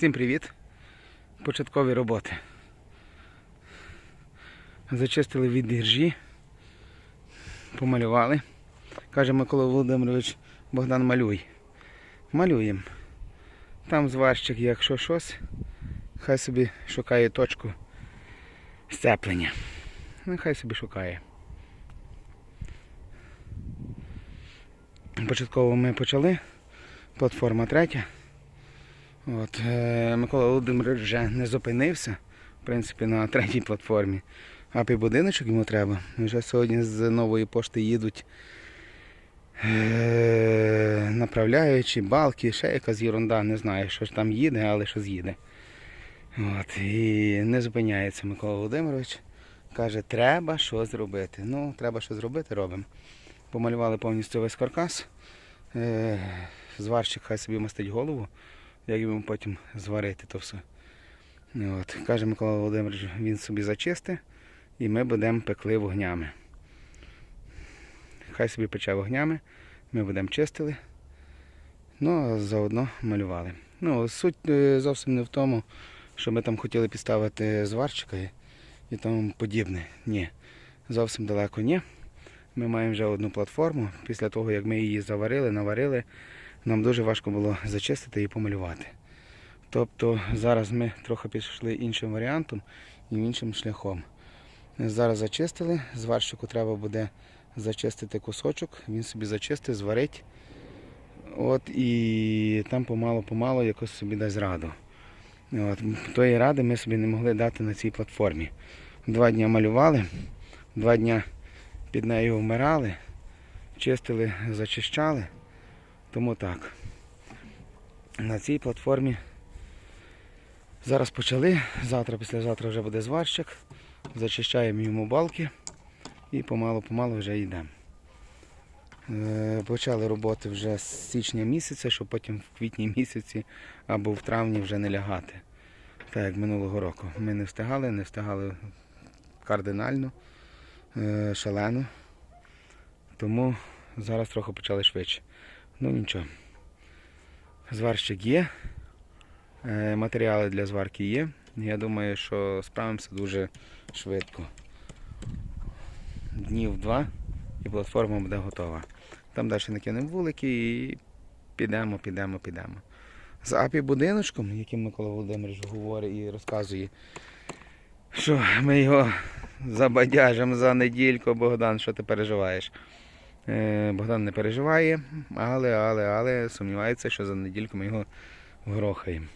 Всім привіт! Початкові роботи. Зачистили від іржі, помалювали. Каже Микола Володимирович, Богдан малюй. Малюємо. Там зварщик, якщо щось, хай собі шукає точку сцеплення. Нехай собі шукає. Початково ми почали. Платформа третя. От, е, Микола Володимирович вже не зупинився, в принципі, на третій платформі. А під будиночок йому треба. Вже сьогодні з нової пошти їдуть е, направляючі, балки, ще якась ерунда, не знаю, що ж там їде, але щось їде. От, і не зупиняється Микола Володимирович. Каже, треба щось зробити. Ну, треба щось зробити, робимо. Помалювали повністю весь каркас. Е, зварщик хай собі мастить голову як йому потім зварити то все. От. Каже Микола Володимирович, він собі зачисти і ми будемо пекли вогнями. Хай собі пече вогнями, ми будемо чистили, ну а заодно малювали. Ну, Суть е, зовсім не в тому, що ми там хотіли підставити зварчика і, і тому подібне. Ні. Зовсім далеко ні. Ми маємо вже одну платформу. Після того, як ми її заварили, наварили, нам дуже важко було зачистити і помалювати. Тобто зараз ми трохи пішли іншим варіантом і іншим шляхом. Зараз зачистили, зварщику треба буде зачистити кусочок, він собі зачистить, зварить. От, і там помало-помало якось собі дасть раду. От, тої ради ми собі не могли дати на цій платформі. Два дні малювали, два дні під нею вмирали, чистили, зачищали. Тому так. На цій платформі зараз почали. Завтра, післязавтра вже буде зварщик. Зачищаємо йому балки і помалу-помалу вже йдемо. Е, Почали роботи вже з січня місяця, щоб потім в квітні місяці або в травні вже не лягати. Так як минулого року. Ми не встигали, не встигали кардинально, е, шалено. Тому зараз трохи почали швидше. Ну нічого. Зварщик є. е, Матеріали для зварки є. Я думаю, що справимося дуже швидко. Днів два і платформа буде готова. Там далі накинемо вулики і підемо, підемо, підемо. З апі будиночком, яким Микола Володимирович говорить і розказує, що ми його забадяжимо за недільку, Богдан, що ти переживаєш. Е, Богдан не переживає, але, але, але сумнівається, що за недільку ми його грохаємо.